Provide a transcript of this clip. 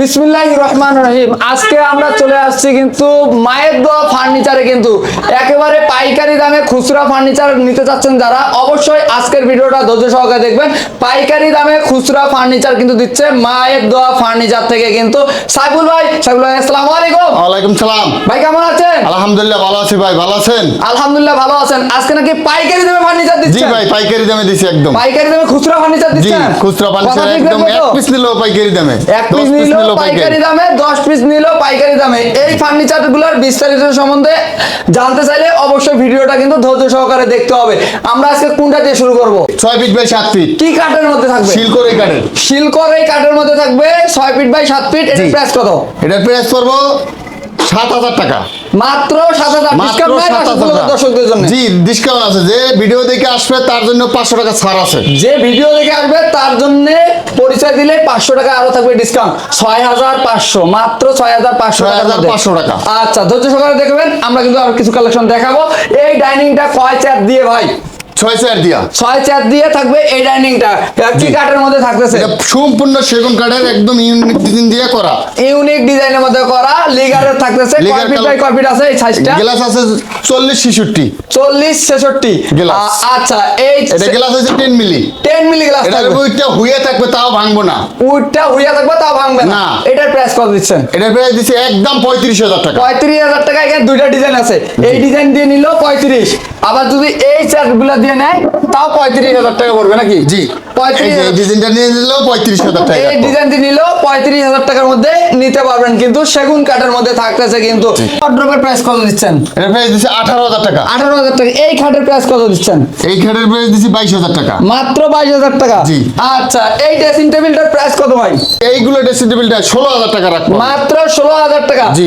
বিসমিল্লাহ রহমান রহিম। আজকে আমরা চলে আসছি কিন্তু মায়ের দোয়া ফার্নিচারে কিন্তু। একেবারে পাইকারি দামে খুচরা ফার্নিচার নিতে চাচ্ছেন যারা অবশ্যই আজকের ভিডিওটা ধৈর্য সহকারে দেখবেন। পাইকারি দামে খুচরা ফার্নিচার কিন্তু দিচ্ছে মায়ের দোয়া ফার্নিচার থেকে কিন্তু। সাইফুল ভাই সাইফুল ভাই আসসালামু আলাইকুম। ওয়ালাইকুম সালাম। ভাই কেমন আছেন? আলহামদুলিল্লাহ ভালো আছি ভাই ভালো আছেন? আলহামদুলিল্লাহ ভালো আছেন। আজকে নাকি পাইকারি দামে ফার্নিচার জি ভাই পাইকারি দামে দিছি একদম। পাইকারি দামে খুচরা ফার্নিচার দিচ্ছেন? খুচরা ফার্নিচার একদম এক পিস নিলেও পাইকারি দামে। এক পিস piece নিল পাইকারি দামে দশ পিস নিল পাইকারি দামে। এই বিস্তারিত সম্বন্ধে জানতে চাইলে অবশ্যই ভিডিওটা কিন্তু ধৈর্য সহকারে দেখতে হবে। আমরা আজকে কোনটা দিয়ে শুরু করব? ছয় ফিট বাই সাত ফিট। কি কাঠের মধ্যে থাকবে? কাঠের। শিলকর এই কাঠের মধ্যে থাকবে ছয় ফিট বাই সাত ফিট। এর জি। প্রাইস কত? এটার প্রাইস পড়ব সাত হাজার টাকা। মাত্র সাত হাজার। মাত্র ডিসকাউন্ট নাই। দর্শকদের জন্য। জি ডিসকাউন্ট আছে। যে ভিডিও দেখে আসবে তার জন্য পাঁচশো টাকা ছাড় আছে। যে ভিডিও দেখে আসবে তার জন্য পরিচয় দিলে পাঁচশো টাকা আরও থাকবে ডিসকাউন্ট ছয় হাজার পাঁচশো মাত্র ছয় হাজার পাঁচশো। 6,500 টাকা। আচ্ছা ধৈর্য সহকারে দেখবেন আমরা কিন্তু আর কিছু কালেকশন দেখাবো এই ডাইনিংটা কয় চেয়ার দিয়ে ভাই ছয় চার দিয়া। ছয় চেয়ার দিয়ে থাকবে এই ডাইনিংটা। কি কাঠের মধ্যে থাকতেছে? সম্পূর্ণ সেগুন কাঠের একদম ইউনিক ডিজাইন দিয়ে করা। ইউনিক ডিজাইনের মধ্যে করা লিগারের থাকতেছে বাই কয় ফিট আছে এই সাইজটা গ্লাস আছে চল্লিশ ছেষট্টি। চল্লিশ ছেষট্টি। Glass। আচ্ছা এই এটা গ্লাস আছে ten milli ten milli glass থাকবে। বইটা হুইয়ে থাকবে তাও ভাঙবো না। উডটা হইয়া থাকবে তাও ভাঙবে না। এটার প্রাইস কত দিচ্ছেন? এটার প্রাইস দিচ্ছে একদম পঁয়ত্রিশ হাজার টাকা। পঁয়ত্রিশ হাজার টাকা এখানে দুইটা ডিজাইন আছে। এই ডিজাইন দিয়ে নিল পঁয়ত্রিশ। আবার যদি এই চার্টগুলা দিয়ে নেয় তাও পঁয়ত্রিশ হাজার টাকা পড়বে নাকি? জি। পঁয়ত্রিশ এই যে এই হাজার- ডিজাইনটা নিয়ে নিলেও পঁয়ত্রিশ হাজার টাকা এই ডিজাইন দিয়ে পঁয়ত্রিশ হাজার টাকার মধ্যে নিতে পারবেন কিন্তু সেগুন কাঠের মধ্যে থাকতেছে কিন্তু ওয়ার্ড্রপের প্রাইস কত দিচ্ছেন? এটার প্রাইস দিচ্ছে আঠারো হাজার টাকা। আঠারো হাজার টাকা। এই খাটের প্রাইস কত দিচ্ছেন? এই খাটের প্রাইস দিচ্ছি বাইশ হাজার টাকা। মাত্র বাইশ হাজার টাকা? জি। আচ্ছা এই ড্রেসিং টেবিলটার প্রাইস কত ভাই? এইগুলো ড্রেসিং টেবিলটা ষোলো হাজার টাকা রাখব মাত্র ষোলো হাজার টাকা। জি,